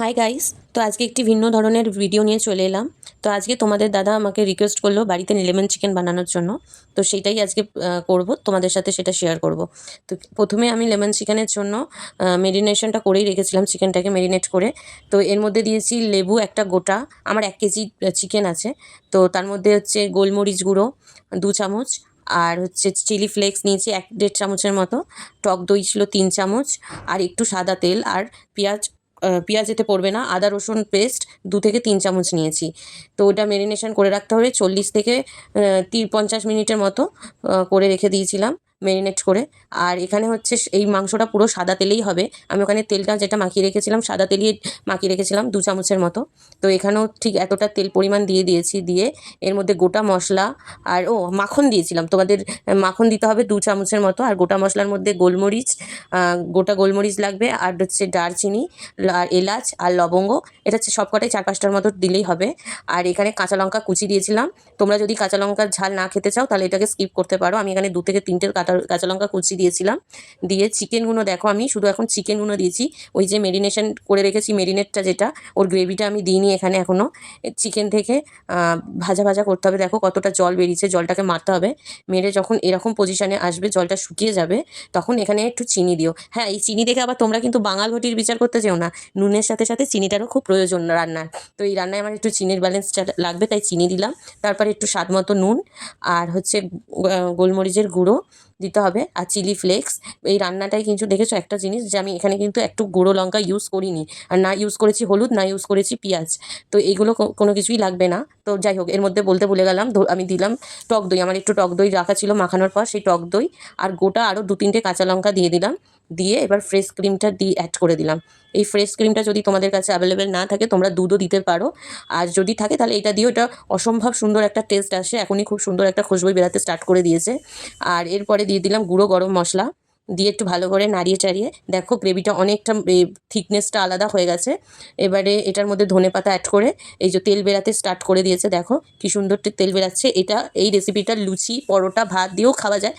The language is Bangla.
হাই গাইস তো আজকে একটি ভিন্ন ধরনের ভিডিও নিয়ে চলে এলাম। তো আজকে তোমাদের দাদা আমাকে রিকোয়েস্ট করল বাড়িতে লেমন চিকেন বানানোর জন্য। তো সেটাই আজকে করব, তোমাদের সাথে সেটা শেয়ার করব। তো প্রথমে আমি লেমন চিকেনের জন্য মেরিনেশনটা করেই রেখেছিলাম চিকেনটাকে মেরিনেট করে। তো এর মধ্যে দিয়েছি লেবু একটা গোটা, আমার এক কেজি চিকেন আছে। তো তার মধ্যে হচ্ছে গোলমরিচ গুঁড়ো, দু চামচ, আর হচ্ছে চিলি ফ্লেক্স নিয়েছি এক দেড় চামচের মতো। টক দই ছিল তিন চামচ, আর একটু সাদা তেল, আর পেঁয়াজ পেঁয়াজ এতে পড়বে না, আদা, রসুন পেস্ট দু থেকে তিন চামচ নিয়েছি। তো ওটা মেরিনেশন করে রাখতে হবে, চল্লিশ থেকে তির পঞ্চাশ মিনিটের মতো করে রেখে দিয়েছিলাম। মেরিনেট করে। আর এখানে হচ্ছে এই মাংসটা পুরো সাদা তেলেই হবে। আমি ওখানে তেলটা যেটা মাখিয়ে রেখেছিলাম, সাদা তেলই মাখিয়ে রেখেছিলাম দু চামচের মতো। তো এখানেও ঠিক এতটা তেল পরিমাণ দিয়ে দিয়েছি, দিয়ে এর মধ্যে গোটা মশলা আর, ও, মাখন দিয়েছিলাম। তোমাদের মাখন দিতে হবে দু চামচের মতো। আর গোটা মশলার মধ্যে গোলমরিচ গোটা গোলমরিচ লাগবে। আর হচ্ছে দারচিনি আর এলাচ, আর লবঙ্গ। এটা হচ্ছে সবকটাই চার পাঁচটার মতো দিলেই হবে। আর এখানে কাঁচা লঙ্কা কুচি দিয়েছিলাম। তোমরা যদি কাঁচা লঙ্কার ঝাল না খেতে চাও, তাহলে এটাকে স্কিপ করতে পারো। আমি এখানে দু থেকে তিনটে কাঁচা কাঁচা লঙ্কা কুচি দিয়েছিলাম। দিয়ে চিকেনগুলো দেখো আমি, শুধু এখন চিকেনগুলো দিয়েছি। ওই যে মেরিনেশন করে রেখেছি মেরিনেটটা যেটা, ওর গ্রেভিটা আমি দিইনি এখানে এখনও চিকেন থেকে ভাজা ভাজা করতে হবে। দেখো কতটা জল বেরিয়েছে, জলটাকে মারতে হবে। মেরে যখন এরকম পজিশানে আসবে, জলটা শুকিয়ে যাবে, তখন এখানে একটু চিনি দিও। হ্যাঁ এই চিনি দেখে আবার তোমরা কিন্তু বাঙাল ঘটির বিচার করতে যেও না। নুনের সাথে সাথে চিনিটারও খুব প্রয়োজন রান্নার। তো এই রান্নায় আমার একটু চিনির ব্যালেন্সটা লাগবে, তাই চিনি দিলাম। তারপরে একটু স্বাদ মতো নুন, আর হচ্ছে গোলমরিচের গুঁড়ো দিতে হবে আর চিলি ফ্লেক্স। এই রান্নাটায় কিন্তু দেখেছ একটা জিনিস যে আমি এখানে কিন্তু একটু গুঁড়ো লঙ্কা ইউজ করিনি। আর না ইউজ করেছি হলুদ, না ইউজ করেছি পেঁয়াজ। তো এইগুলো কোনো কিছুই লাগবে না। তো যাই হোক, এর মধ্যে বলতে ভুলে গেলাম আমি দিলাম টক দই। আমার একটু টক দই রাখা ছিল মাখানোর পর সেই টক দই আর গোটা আরও দু তিনটে কাঁচা লঙ্কা দিয়ে দিলাম। দিয়ে এবার ফ্রেশ ক্রিমটা দিয়ে অ্যাড করে দিলাম। এই ফ্রেশ ক্রিমটা যদি তোমাদের কাছে অ্যাভেলেবেল না থাকে, তোমরা দুধও দিতে পারো। আর যদি থাকে, তাহলে এটা দিয়েও এটা অসম্ভব সুন্দর একটা টেস্ট আসে। এখনই খুব সুন্দর একটা খুশবুই বেরাতে স্টার্ট করে দিয়েছে। আর এরপরে দিয়ে দিলাম গুঁড়ো গরম মশলা। দিয়ে একটু ভালো করে নাড়িয়ে চাড়িয়ে, দেখো গ্রেভিটা অনেকটা থিকনেসটা আলাদা হয়ে গেছে। এবারে এটার মধ্যে ধনে পাতা অ্যাড করে, এই যে তেল বেরাতে স্টার্ট করে দিয়েছে, দেখো কি সুন্দর তেল বেরাচ্ছে। এটা, এই রেসিপিটা লুচি, পরোটা, ভাত দিয়েও খাওয়া যায়।